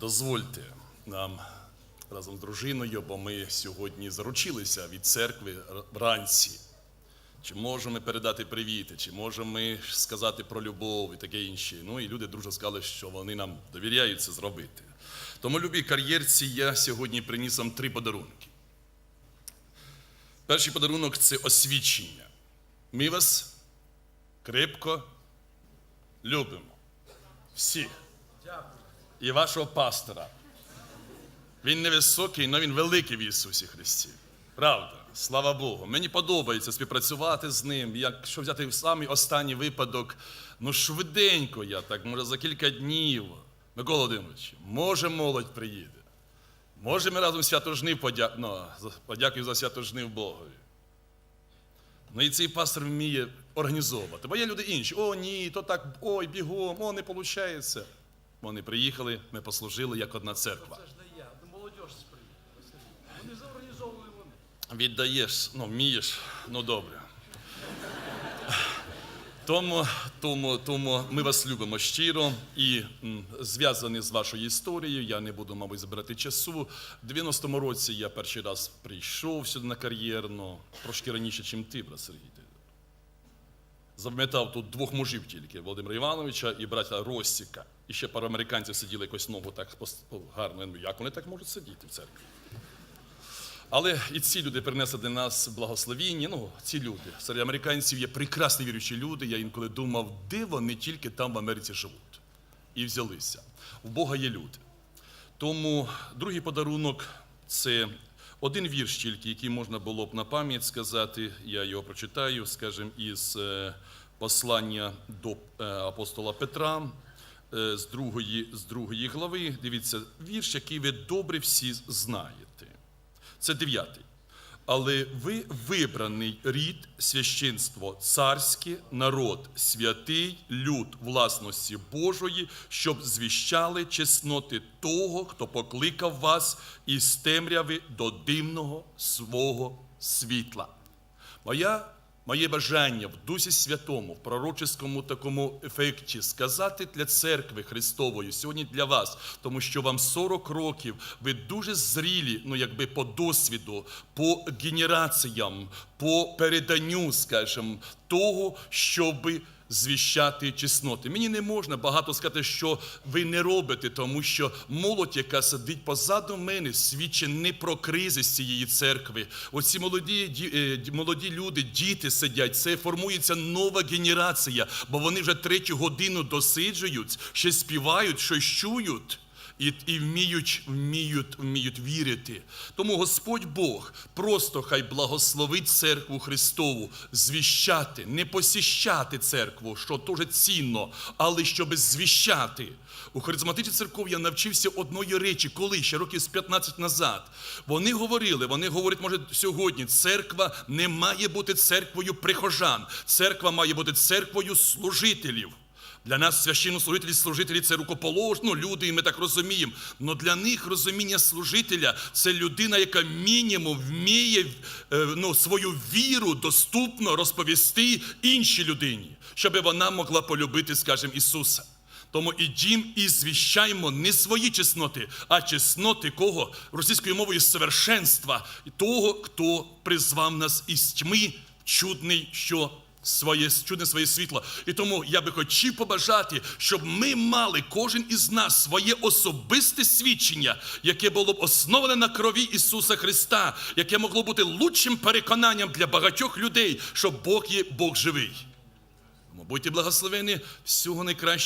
Дозвольте нам разом з дружиною, бо ми сьогодні заручилися від церкви вранці. Чи можемо ми передати привіти, чи можемо ми сказати про любов і таке інше. Ну і люди дуже сказали, що вони нам довіряють це зробити. Тому, любі кар'єрці, я сьогодні приніс вам три подарунки. Перший подарунок це освічення. Ми вас крепко любимо. Всіх. І вашого пастора. Він невисокий, але він великий в Ісусі Христі. Правда, слава Богу. Мені подобається співпрацювати з ним. Якщо взяти самий останній випадок, ну швиденько я, так, може, за кілька днів. Микола Володимирович, може молодь приїде. Може, ми разом свято жнив подя... ну, подякую за свято жнив Богові. Ну і цей пастор вміє організовувати. Бо є люди інші. О, ні, то так, ой, бігом, о, не виходить. Вони приїхали, ми послужили як одна церква. Це ж не я, ну молодь ж. Вони заорганізовували вони. Віддаєш, ну, вмієш, ну добре. Тому, тому, тому ми вас любимо щиро і м, зв'язані з вашою історією. Я не буду, мабуть, збирати часу. В 90-му році я перший раз прийшов сюди на кар'єрну, трошки раніше, ніж ти, брат Сергій. Запам'ятав тут двох мужів тільки Володимира Івановича і брата Ростіка. І ще пару американців сиділи якось ногу так о, гарно. Як вони так можуть сидіти в церкві? Але і ці люди принесли для нас благословіння. Ну, ці люди. Серед американців є прекрасні віруючі люди. Я інколи думав, де вони тільки там в Америці живуть. І взялися. У Бога є люди. Тому другий подарунок це один вірш тільки, який можна було б на пам'ять сказати. Я його прочитаю, скажімо, із е, послання до е, апостола Петра. е, З другої, з другої глави, дивіться, вірш, який ви добре всі знаєте. Це дев'ятий. Але ви вибраний рід, священство царське, народ святий, люд власності Божої, щоб звіщали чесноти того, хто покликав вас із темряви до дивного свого світла. Моя, моє бажання в Дусі Святому, в пророческому такому ефекті сказати для церкви Христової сьогодні для вас, тому що вам 40 років, ви дуже зрілі, ну якби по досвіду, по генераціям, по переданню, скажімо, того, щоби звіщати чесноти. Мені не можна багато сказати, що ви не робите, тому що молодь, яка сидить позаду мене, свідчить не про кризи з цієї церкви. Оці молоді, ді- е, ді- молоді люди, діти сидять. Це формується нова генерація, бо вони вже третю годину досиджують, ще співають, щось чують. І, і вміють, вміють, вміють вірити. Тому Господь Бог просто хай благословить церкву Христову, звіщати, не посіщати церкву, що дуже цінно, але щоб звіщати. У харизматичній церкові я навчився одної речі, коли ще років з 15 назад. Вони говорили, вони говорять, може, сьогодні, церква не має бути церквою прихожан, церква має бути церквою служителів. Для нас священнослужителі, служителі це рукоположно люди, і ми так розуміємо. Но для них розуміння служителя це людина, яка мінімум вміє е, ну, свою віру доступно розповісти іншій людині, щоб вона могла полюбити, скажімо, Ісуса. Тому ідім і звіщаймо не свої чесноти, а чесноти кого російською мовою совершенства, того, хто призвав нас із тьми, чудний, що своє чудне своє світло. І тому я би хотів побажати, щоб ми мали кожен із нас своє особисте свідчення, яке було б основане на крові Ісуса Христа, яке могло бути лучшим переконанням для багатьох людей, що Бог є Бог живий. Будьте благословені всього найкращого.